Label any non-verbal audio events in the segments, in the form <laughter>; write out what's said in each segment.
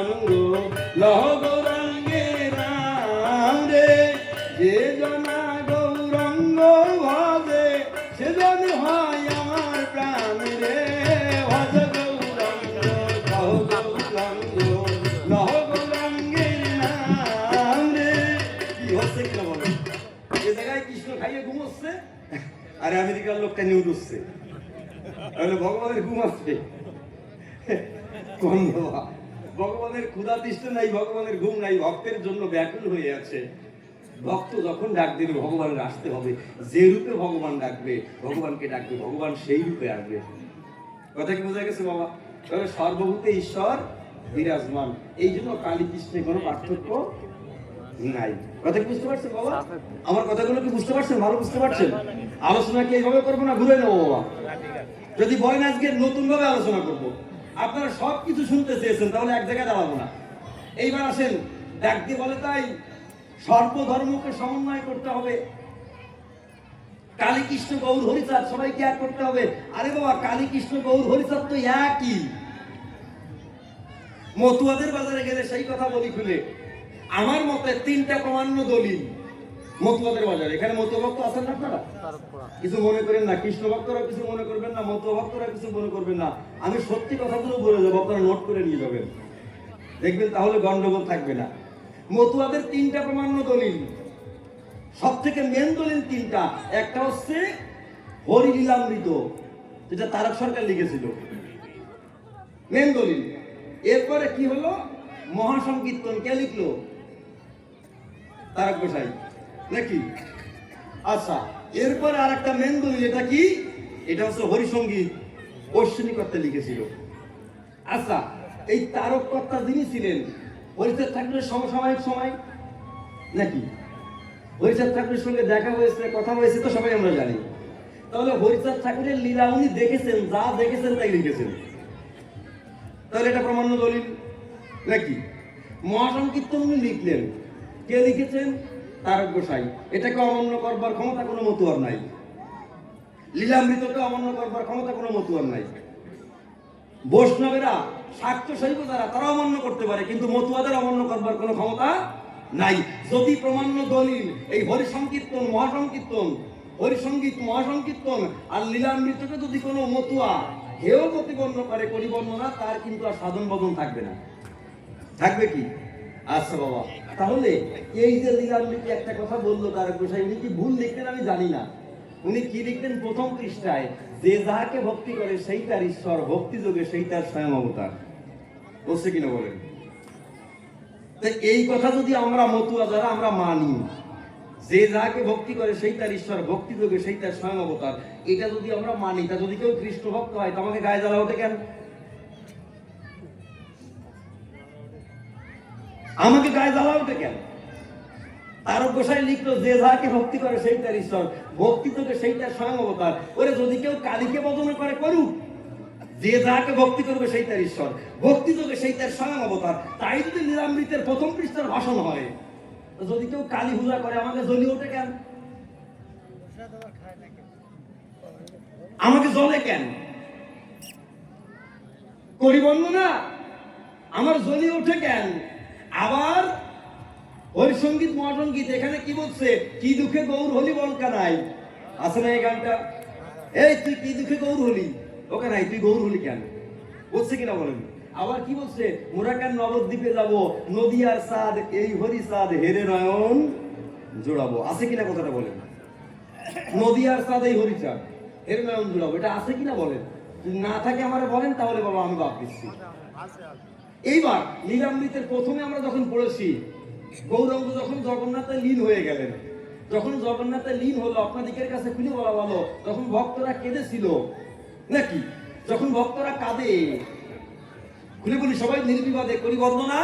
গৌরাঙ্গ লহ গৌরাঙ্গে রাম রে যে জনা গৌরাঙ্গ ভজে, সে জন হয় আমার প্রাণ রে। ভজ গৌরাঙ্গ লহ গৌরাঙ্গ লহ গৌরাঙ্গের নাম রে কি হচ্ছে কিনা বলো? এ জায়গায় কৃষ্ণ খাইয়ে ঘুমোচ্ছে আর আমেরিকার লোকটা নিউজ উঠছে তাহলে ভগবানের ঘুম আসছে কোন বাবা ভগবানের ক্ষুধা তৃষ্ণ নাই, ভগবানের ঘুম নাই, ভক্তের জন্য ব্যাকুল হয়ে আছে। ভক্ত যখন ডাক দেবে, ভগবানের আসতে হবে। যে রূপে ভগবান ডাকবে, ভগবানকে ডাকবে, ভগবান সেই রূপে আসবে। কথা কি বোঝা গেছে বাবা? তবে সর্বভূতে ঈশ্বর বিরাজমান। এই জন্য কালী কৃষ্ণের কোনো পার্থক্য নাই। কথা কি বুঝতে পারছেন বাবা? আমার কথাগুলো কি বুঝতে পারছেন? ভালো বুঝতে পারছেন? আলোচনা কি এইভাবে করব না ঘুরে নেব বাবা? যদি বলেন আজকে নতুন ভাবে আলোচনা করব। আপনারা সব কিছু শুনতে চেয়েছেন, তাহলে এক জায়গায় দাঁড়াবো না। এইবার আসেন দিয়ে বলে তাই, সর্বধর্মকে সমন্বয় করতে হবে। কালী কৃষ্ণ গৌর হরিচাঁদ সবাইকে এক করতে হবে? আরে বাবা কালী কৃষ্ণ গৌর হরিচাঁদ তো একই। মতুয়াদের বাজারে গেলে সেই কথা বলি খুলে। আমার মতে তিনটা প্রমাণ্য দলিল। মতুয়াদের বাজারে। এখানে মতুয়া ভক্ত আছেন না আপনারা? কিছু মনে করেন না কৃষ্ণ ভক্তরা কিছু মনে করবেন না মতুয়া ভক্তরা কিছু মনে করবেন না। আমি সত্যি কথাগুলো বলে যাব আপনারা নোট করে নিয়ে যাবেন। দেখবেন তাহলে গন্ডগোল থাকবে না। মতুয়াদের তিনটা প্রমাণ্য দলিল। সব থেকে মেন দলিল তিনটা। একটা হচ্ছে হরিলীলামৃত, যেটা তারক সরকার লিখেছিল। মেন দলিল। এরপরে কি হলো? মহাসংকীর্তন কে লিখলো? তারক গোসাই। নাকি? আচ্ছা এরপরে আর একটা মেন দলিল এটা কি? এটা হচ্ছে হরিসঙ্গীত অশ্বিনী কর্তা লিখেছিল। আচ্ছা এই তারক কর্তা যিনি ছিলেন, হরিচাঁদ ঠাকুরের সমসাময়িক সময় নাকি? হরিচাঁদ ঠাকুরের সঙ্গে দেখা হয়েছে, কথা হয়েছে তো সবাই আমরা জানি। তাহলে হরিচাঁদ ঠাকুরের লীলা উনি দেখেছেন, যা দেখেছেন তাই লিখেছেন। তাহলে এটা প্রমাণ্য দলিল নাকি? মহাসংকীর্তন উনি লিখলেন। কে লিখেছেন? তারক গোসাই। এটাকে অমান্য করবার ক্ষমতা কোনো মতুয়ার নাই। লীলামৃতকে অমান্য করবার ক্ষমতা কোনো মতুয়ার নাই। বৈষ্ণবেরা স্বার্থ শৈব যারা তারা অমান্য করতে পারে, কিন্তু মতুয়াদের অমান্য করবার কোনো ক্ষমতা নাই। যদি প্রমাণ্য দলিল, এই হরি সংকীর্তন মহাসংকীর্তন হরিসঙ্গীত মহাসংকীর্তন আর লীলামৃতকে যদি কোনো মতুয়া হেয় প্রতিপন্ন করে পরিবর্ণনা তার কিন্তু আর সাধন বদন থাকবে না। থাকবে কি? আচ্ছা বাবা। তাহলে এই যে লীলামৃতি একটা কথা বলল তার গোসাই, উনি কি ভুল লিখতেন আমি জানি না। উনি কি লিখতেন প্রথম পৃষ্ঠায়? যে যাহাকে ভক্তি করে সেই তার ঈশ্বর, ভক্তি যোগে সেই তার স্বয়ং অবতার। বলছে কিনা বলেন? তো এই কথা যদি আমরা মতুয়া যারা, আমরা মানি। যে যাকে ভক্তি করে সেই তার ঈশ্বর, ভক্তি যোগে সেই তার স্বয়ং অবতার। এটা যদি আমরা মানি, তা যদি কেউ কৃষ্ণ ভক্ত হয়, তো আমাকে গায়ে জ্বালা হতে কেন? আমাকে গায়ে জ্বালা হতে কেন? তারক গোসাই লিখলো, যে যাকে ভক্তি করে সেই তার ঈশ্বর। ভক্তি তোকে সেই তার স্বয়ং অবতার। ওরে যদি কেউ কালীকে বদনা করে, করুক। যে যাকে ভক্তি করবে সেই তার ঈশ্বর। ভক্তি তোকে সেই তার স্বয়ং অবতার। তাই যদি লীলামৃতের প্রথম পৃষ্ঠার ভাষণ হয় যদি কেউ কালী পূজা করে, আমাকে জ্বলি ওঠে কেন? আমাকে জ্বলে কেন? করি না আমার জ্বলি ওঠে কেন? আবার হরিসঙ্গীত মহাসঙ্গীত, এখানে কি বলছে? কি দুঃখে গৌর হলি বলকা নাই আছে না এই গানটা? এই তুই কি দুঃখে গৌর হলি? ওকে নাই তুই গৌর হলি কেন? বলছে কিনা বলেন? আবার কি বলছে? মোরা কেন নবদ্বীপে যাব, নদীয়ার সাদ এই হরি সাদ হেরে নয়ন জোড়াবো। আছে কিনা কথাটা বলেন? নদীয়ার সাদ এই হরি চাঁদ হেরে নয়ন জোড়াবো। এটা আছে কিনা বলেন? যদি না থাকে আমার বলেন, তাহলে বাবা আমি বাপ দিচ্ছি। এইবার লীলামৃতের প্রথমে আমরা যখন পড়েছি, গৌরাঙ্গ যখন জগন্নাথে লীন হয়ে গেলেন, যখন জগন্নাথে লীন হলো আপনাদিকের কাছে খুলে বলা ভালো যখন ভক্তরা কেঁদেছিল। নাকি? যখন ভক্তরা কাঁদে, খুলে বলি, সবাই নির্বিবাদে করি বন্দনা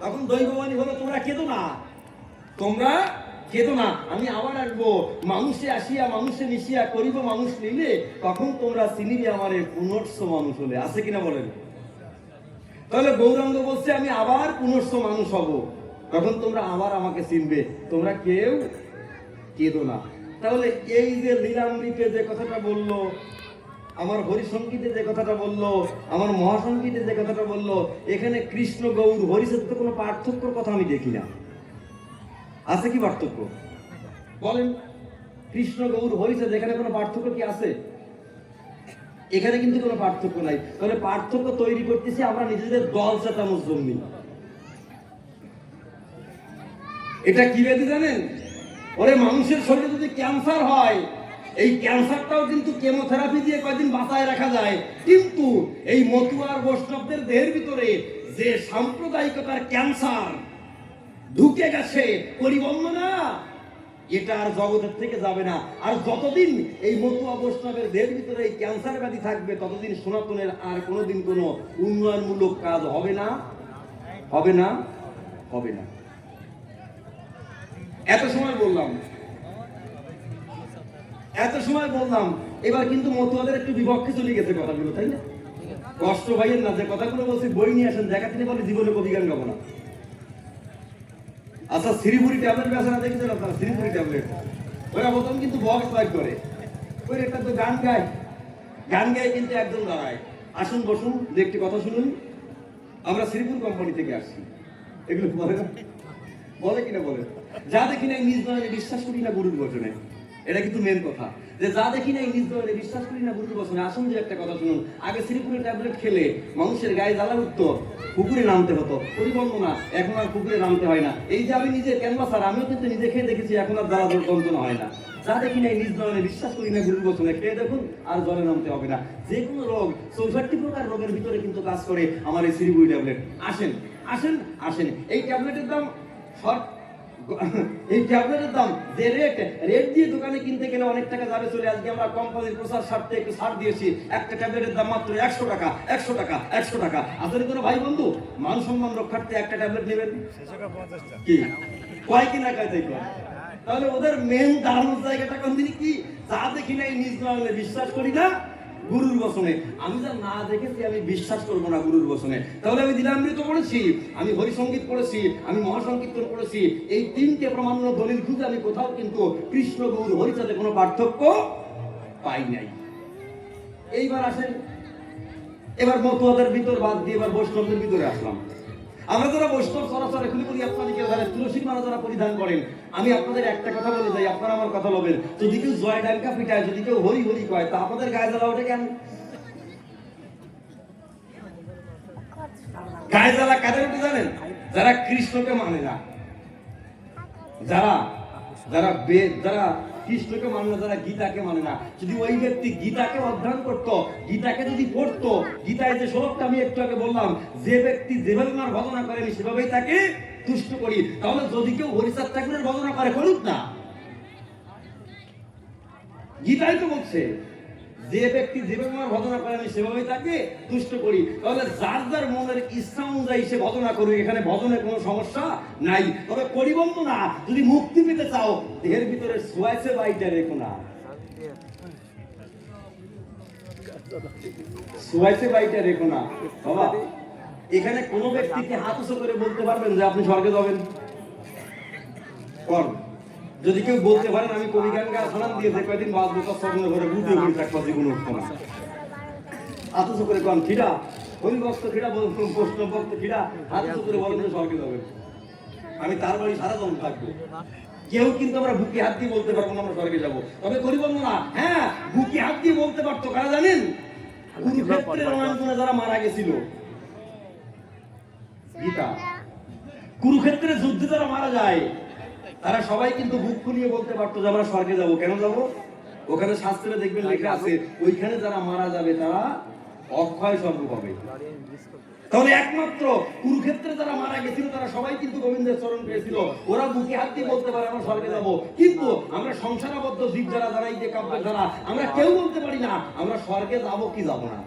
তখন দৈববাণী হলো, তোমরা কেঁদো না। তোমরা কেঁদো না। আমি আবার আসব। মানুষে আসিয়া, মানুষে মিশিয়া করিব। মানুষ নিলে তখন তোমরা চিনিবে আমারে পুনর্স মানুষ হলে। আছে কিনা বলেন? তাহলে গৌরাঙ্গ বলছে, আমি আবার পুনশ্চ মানুষ হব। তখন তোমরা আবার আমাকে চিনবে। তোমরা কেউ কেঁদো না। তাহলে এই যে লীলামৃতে যে কথাটা বলল, আমার হরিসঙ্গীতে যে কথাটা বলল, আমার মহাসঙ্গীতে যে কথাটা বলল, এখানে কৃষ্ণ, গৌর, হরিসের তো কোনো পার্থক্যর কথা আমি দেখি না। আছে কি পার্থক্য? বলেন। কৃষ্ণ, গৌর, হরিসের এখানে কোনো পার্থক্য কি আছে? এখানে কিন্তু কোনো পার্থক্য নাই। তাহলে পার্থক্য তৈরি করতেছি আমরা নিজেদের দল চেতানোর জন্য এটা কি ব্যাধি জানেন? ওরে মানুষের শরীরে যদি ক্যান্সার হয়, এই ক্যান্সারটাও কিন্তু কেমোথেরাপি দিয়ে কয়দিন বাঁচায় রাখা যায়। কিন্তু এই মতুয়ার বৈষ্ণবদের দেহের ভিতরে যে সাম্প্রদায়িকতার ক্যান্সার ঢুকে গেছে পরিবর্তনা এটা আর জগতের থেকে যাবে না। আর যতদিন এই মতুয়া বৈষ্ণবের দেহের ভিতরে এই ক্যান্সার ব্যাধি থাকবে, ততদিন সনাতনের আর কোনোদিন কোনো উন্নয়নমূলক কাজ হবে না? হবে না? হবে না। এত সময় বললাম। এত সময় বললাম। এবার কিন্তু মতুয়াদের একটু বিপক্ষে চলে গেছে কথাগুলো, তাই না? কষ্ট ভাইয়ের না যে কথাগুলো বলছি, বই নিয়ে আসেন, দেখা তিনি বলে জীবনে কবি গান গাবো না। আচ্ছা শ্রীপুরি ট্যাবলেট বেচা না দেখেছেন আপনারা? শ্রীপুরি ট্যাবলেট। ওরা প্রথম কিন্তু বক্স বাইক করে। ওই একটা তো গান গায়। গান গায় কিন্তু একদম দাঁড়ায় আসুন, বসুন, দু একটি কথা শুনুন। আমরা শ্রীপুর কোম্পানি থেকে আসছি। এগুলো বলে না? বলে কিনা বলে? যা দেখি না নিজ নয়নে বিশ্বাস করি না গুরুর বচনে। এটা কিন্তু মেন কথা। যে যা দেখি না নিজ নয়নে বিশ্বাস করি না গুরুর বচনে, আসুন যে একটা কথা শুনুন। আগে শ্রীপুরের ট্যাবলেট খেলে মানুষের গায়ে জ্বালা উঠতো পুকুরে নামতে হতো না এখন আর পুকুরে নামতে হয় না। এই যে আমি নিজের ক্যানভাস আর আমিও কিন্তু নিজে খেয়ে দেখেছি, এখন আর দ্বারা যন্ত্রণা হয় না। যা দেখি না নিজ নয়নে বিশ্বাস করি না, গুরুর বচনে খেয়ে দেখুন, আর জলে নামতে হবে না। যে কোনো রোগ, চৌষট্টি প্রকার রোগের ভিতরে কিন্তু কাজ করে আমার এই সিরিবুই ট্যাবলেট। আসেন আসেন আসেন। এই ট্যাবলেটের দাম শর্ট <laughs> এই দাম, যে রেট রেট দিয়ে দোকানে কিনতে গেলে অনেক টাকা যাবে চলে আজকে আমরা কোম্পানির প্রচার স্বার্থে একটু ছাড় দিয়েছি। একটা ট্যাবলেটের দাম মাত্র একশো টাকা একশো টাকা একশো টাকা। আসলে কোনো ভাই বন্ধু, মান সম্মান রক্ষার্থে একটা ট্যাবলেট নেবেন? কি? কয় কিনা কয় তাই তাহলে ওদের মেন দাঁড়ানোর জায়গাটা কোন দিন কি? যা দেখি না এই নিজ বিশ্বাস করি না। গুরুর বসনে আমি যা না দেখেছি, আমি বিশ্বাস করব না গুরুর বসনে তাহলে আমি দিলামৃত পড়েছি, আমি হরিসঙ্গীত পড়েছি, আমি মহাসংকীর্তন পড়েছি। এই তিনটে প্রমাণ্য দলিল খুঁজে আমি কোথাও কিন্তু কৃষ্ণ, গুরু হরিচাতে কোনো পার্থক্য পাই নাই। এইবার আসেন, এবার মতুয়াদের ভিতর বাদ দিয়ে এবার বৈষ্ণবদের ভিতরে আসলাম। আমরা যারা বৈষ্ণব সরাসরি এখনই বলি আপনাদেরকে যারা তুলসী মালা যারা পরিধান করেন, আমি আপনাদের একটা কথা বলে যাই, আপনারা আমার কথা বলবেন যদি কেউ জয় ডাঙ্কা পিটায়, যদি কেউ হরি হরি কয়, তা আপনাদের গায়ে জ্বালা ওঠে কেন? গায়ে জ্বালা কাদের ওঠে জানেন? যারা কৃষ্ণকে মানে না, যারা যারা যারা কৃষ্ণকে মানে না, যারা গীতাকে মানে না। যদি ওই ব্যক্তি গীতাকে অধ্যয়ন করতো, গীতাকে যদি পড়তো, গীতায় যে শ্লোকটা আমি একটু আগে বললাম, যে ব্যক্তি যেভাবে আমার ভজনা করেনি সেভাবেই তাকে তুষ্ট করি। তাহলে যদি কেউ হরিচাঁদ ঠাকুরের ভজনা করে করুক না। গীতাই তো বলছে। যে ব্যক্তি যেভাবে আমার ভজনা করে আমি সেভাবেই তাকে তুষ্ট করি। তাহলে যার যার মনের ইচ্ছা অনুযায়ী সে ভজনা করুক, এখানে ভজনের কোনো সমস্যা নাই। তবে পরিবন্ধ না যদি মুক্তি পেতে চাও, দেহের ভিতরে সোয়াইছে বাইটা রেখো না। সোয়াইছে বাইটা রেখো না। বাবা, এখানে কোনো ব্যক্তিকে হাত করে বলতে পারবেন যে আপনি স্বর্গে যাবেন? যদি কেউ বলতে পারেন আমি কবি গান গা শোনান দিয়েছে কয়দিন বাঁচবো তার স্বপ্ন করে বুঝতে পারি থাকব জীবন উঠতো না আতস করে কন, খিড়া হরি ভক্ত খিড়া বৈষ্ণব ভক্ত খিড়া আতস করে বলেন স্বর্গে যাবেন আমি তার বাড়ি সারা জন থাকব। কেউ কিন্তু আমরা বুকে হাত দিয়ে বলতে পারব না আমরা স্বর্গে যাব। তবে করিব না হ্যাঁ বুকে হাত দিয়ে বলতে পারতো, কারা জানেন? কুরুক্ষেত্রের রণাঙ্গনে যারা মারা গেছিল। গীতা। কুরুক্ষেত্রে যুদ্ধে যারা মারা যায় তারা সবাই কিন্তু বুক খুলিয়ে বলতে পারতো যে আমরা স্বর্গে যাব। কেন যাব? ওখানে শাস্ত্রে দেখবেন লেখা আছে ওইখানে যারা মারা যাবে তারা অক্ষয় স্বর্গ পাবে। তাহলে একমাত্র কুরুক্ষেত্রে যারা মারা গেছিল তারা সবাই কিন্তু গোবিন্দের চরণ পেয়েছিল। ওরা বুকে হাত দিয়ে বলতে পারে আমরা স্বর্গে যাব। কিন্তু আমরা সংসারাবদ্ধ জীব যারা যারা এই যে কাব্যের যারা আমরা কেউ বলতে পারি না আমরা স্বর্গে যাব কি যাব না?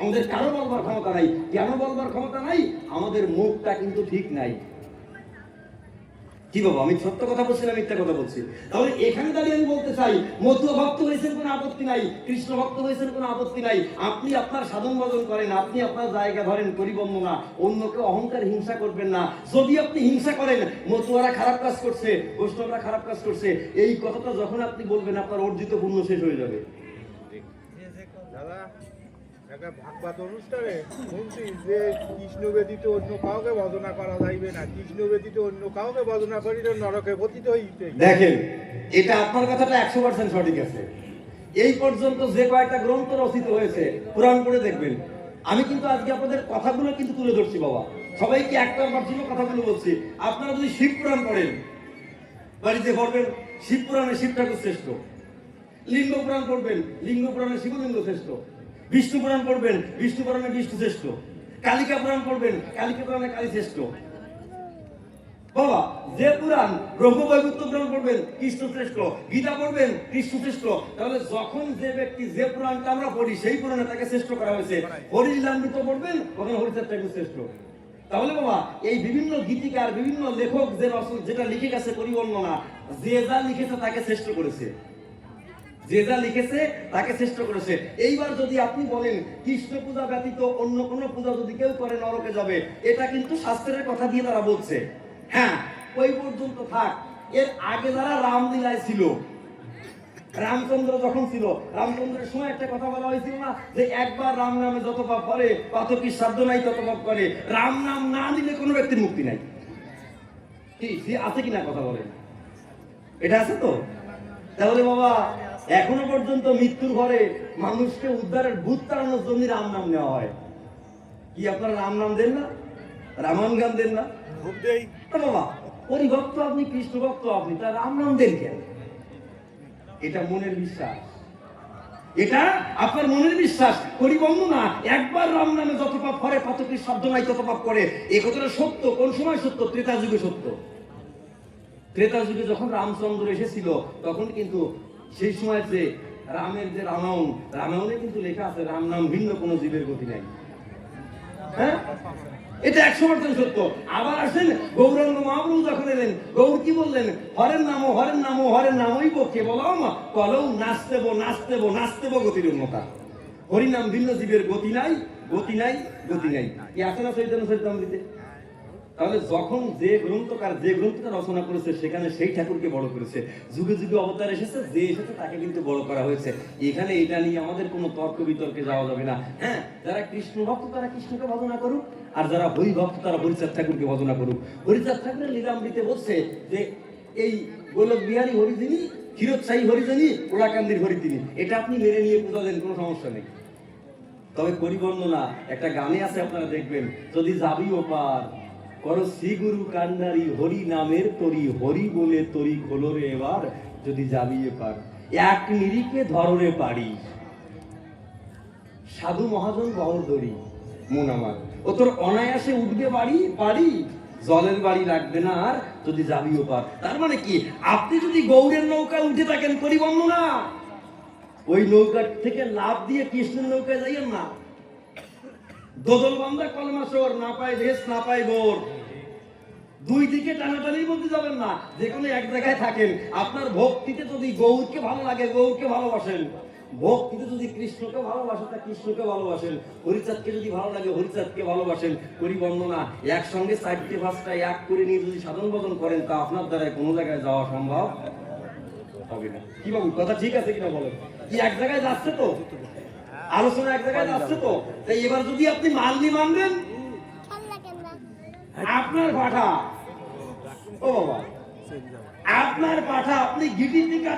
আমাদের কারও বলবার ক্ষমতা নাই? কেন বলবার ক্ষমতা নাই? আমাদের মুখটা কিন্তু ঠিক নাই। কি বাবা, আমি সত্য কথা বলছি না মিথ্যা কথা বলছি? তাহলে এখানে দাঁড়িয়ে আমি বলতে চাই মধ্য ভক্ত হয়েছেন কোনো আপত্তি নাই কৃষ্ণ ভক্ত হয়েছেন কোনো আপত্তি নাই, আপনি আপনার সাধন ভজন করেন, আপনি আপনার জায়গা ধরেন পরিবন্ধ না অন্যকে অহংকার হিংসা করবেন না। যদি আপনি হিংসা করেন, মতুয়ারা খারাপ কাজ করছে, বৈষ্ণবরা খারাপ কাজ করছে, এই কথাটা যখন আপনি বলবেন, আপনার অর্জিত পুণ্য শেষ হয়ে যাবে। একটা অনুষ্ঠানে শুনছি যে কৃষ্ণ ব্যতীত অন্য কাউকে ভজনা করা যাইবে না। কৃষ্ণ ব্যতীত অন্য কাউকে ভজনা করিলে নরকে পতিত হইতে। দেখেন, এটা আপনার কথাটা একশো পার্সেন্ট সঠিক আছে। এই পর্যন্ত যে কয়েকটা গ্রন্থ রচিত হয়েছে পুরাণ পড়ে দেখবেন। আমি কিন্তু আজকে আপনাদের কথাগুলো কিন্তু তুলে ধরছি, বাবা। সবাইকে একটা ছিল কথাগুলো বলছি। আপনারা যদি শিব পুরাণ পড়েন, বাড়িতে পড়বেন, শিব পুরাণে শিব ঠাকুর শ্রেষ্ঠ। লিঙ্গ পুরাণ পড়বেন, লিঙ্গ পুরাণে শিবলিঙ্গ শ্রেষ্ঠ। বিষ্ণু পুরাণ পড়বেন বিষ্ণু পুরাণে বিষ্ণু শ্রেষ্ঠ। কালিকা পুরাণ পড়বেন কালিকা পুরাণে কালী শ্রেষ্ঠ। বাবা, যে পুরাণ ব্রহ্মবৈবত্য পুরাণ পড়বেন, কৃষ্ণ শ্রেষ্ঠ। গীতা পড়বেন, কৃষ্ণ শ্রেষ্ঠ। তাহলে যখন যে ব্যক্তি যে পুরাণটা আমরা পড়ি, সেই পুরাণে তাকে শ্রেষ্ঠ করা হয়েছে। হরিলামৃত পড়বেন, তখন হরিচাঁদ ঠাকুর শ্রেষ্ঠ। তাহলে বাবা, এই বিভিন্ন গীতিকার, বিভিন্ন লেখক যে যেটা লিখে গেছে পরিবর্ণনা, যে যা লিখেছে তাকে শ্রেষ্ঠ করেছে। যে যা লিখেছে, তাকে শ্রেষ্ঠ করেছে। এইবার যদি আপনি বলেন, কৃষ্ণ পূজা ব্যতীত অন্য কোনো পূজা যদি কেউ করে, নরকে যাবে, এটা কিন্তু শাস্ত্রের কথা দিয়ে তারা বলছে। হ্যাঁ ওই পর্যন্ত থাক। এর আগে যারা রামলীলায় ছিল, রামচন্দ্র যখন ছিল, রামচন্দ্রের সময় একটা কথা বলা হয়েছিল না, যে একবার রাম নামে যত পাপ করে তত কি সাধ্য নাই তত পাপ করে। রাম নাম না দিলে কোনো ব্যক্তির মুক্তি নাই। কি আছে কিনা কথা বলেন? এটা আছে তো? তাহলে বাবা এখনও পর্যন্ত মৃত্যুর ঘরে মানুষকে উদ্ধারের ভূত তাড়ানোর জন্য রাম নাম নেওয়া হয়। কি আপনারা রাম নাম দেন না? রামান গান দেন না? বাবা পরিভক্ত আপনি কৃষ্ণ ভক্ত আপনি তা রাম নাম দেন কেন? এটা মনের বিশ্বাস। এটা আপনার মনের বিশ্বাস। পরিবন্ধ না একবার রাম নামে যত পাপ করে তত কি শব্দ নাই তত পাপ করে। এ কথাটা সত্য? কোন সময় সত্য? ত্রেতা যুগে সত্য। ত্রেতা যুগে যখন রামচন্দ্র এসেছিল তখন কিন্তু সেই সময় যে রামের যে রামায়ণ, রামায়ণে কিন্তু লেখা আছে রাম নাম ভিন্ন, কোনো জীবের গতি নাই। হ্যাঁ? এটা একশো পার্সেন্ট সত্য। আবার আসেন গৌরাঙ্গ মহাপ্রভু যখন এলেন, গৌর কি বললেন? হরের নাম হরের নাম, হরের নামই পক্ষে বলাও মা। কলৌ নাচতেব নাচতেব নাচতেব গতির উন্নতা। হরিনাম ভিন্ন, জীবের গতি নাই গতি নাই গতি নাই। কি আছে না সৈতন চৈতন্য চৈতামৃতে তাহলে যখন যে গ্রন্থকার যে গ্রন্থটা রচনা করেছে, সেখানে সেই ঠাকুরকে বড় করেছে। যুগে যুগে অবতার এসেছে, যে এসেছে তাকে কিন্তু বড় করা হয়েছে। এখানে এটা নিয়ে আমাদের কোনো তর্ক বিতর্কে যাওয়া যাবে না। হ্যাঁ যারা কৃষ্ণ ভক্ত তারা কৃষ্ণকে ভজনা করুক, আর যারা হরি ভক্ত তারা হরিচাঁদ ঠাকুরকে ভজনা করুক। হরিচাঁদ ঠাকুরের লীলামৃতে বলছে যে, এই গোলক বিহারী হরি ক্ষীরোৎসাহী হরি যিনি ওলাকান্দির হরি তিনি। এটা আপনি মেনে নিয়ে পূজা দেন কোনো সমস্যা নেই। তবে পরিবর্ণনা, একটা গানে আছে আপনারা দেখবেন, যদি যাবি ওপার করো শ্রী গুরু হরি নামের তরি, হরি বলে তরি এবার, যদি এপার এক নিরিখে পারি সাধু মহাজন বহর ধরি মন আমার। ও তোর অনায়াসে উঠবে বাড়ি বাড়ি। জলের বাড়ি লাগবে না আর, যদি যাবি পার। তার মানে কি? আপনি যদি গৌরের নৌকা উঠে থাকেন পরিবর্ণনা ওই নৌকার থেকে লাভ দিয়ে কৃষ্ণের নৌকায় যাইয়েন না। দোদল বান্দা কলমাসর না পায় রেস না পায় বোর দুই দিকে টানাটানি বলতে যাবেন না, যে কোনো এক জায়গায় থাকেন। আপনার ভক্তিতে যদি গৌরকে ভালো লাগে, গৌরকে ভালোবাসেন। ভক্তিতে যদি কৃষ্ণকে ভালোবাসেন, তা কৃষ্ণকে ভালোবাসেন। হরিচাঁদকে যদি ভালো লাগে, হরিচাঁদকে ভালোবাসেন। পরিবর্ণনা একসঙ্গে চারটে পাঁচটা এক করে নিয়ে যদি সাধন ভজন করেন, তা আপনার দ্বারা কোনো জায়গায় যাওয়া সম্ভব হবে না। কি বাবু, কথা ঠিক আছে কিনা বলেন? কি এক জায়গায় যাচ্ছে তো? আলোচনা এক জায়গায় আসছে তো। তাই এবার যদি আপনি মানলি মানবেন, আপনার পাঠা। ও বাবা। আপনার পাঠা আপনি গিটির দিকে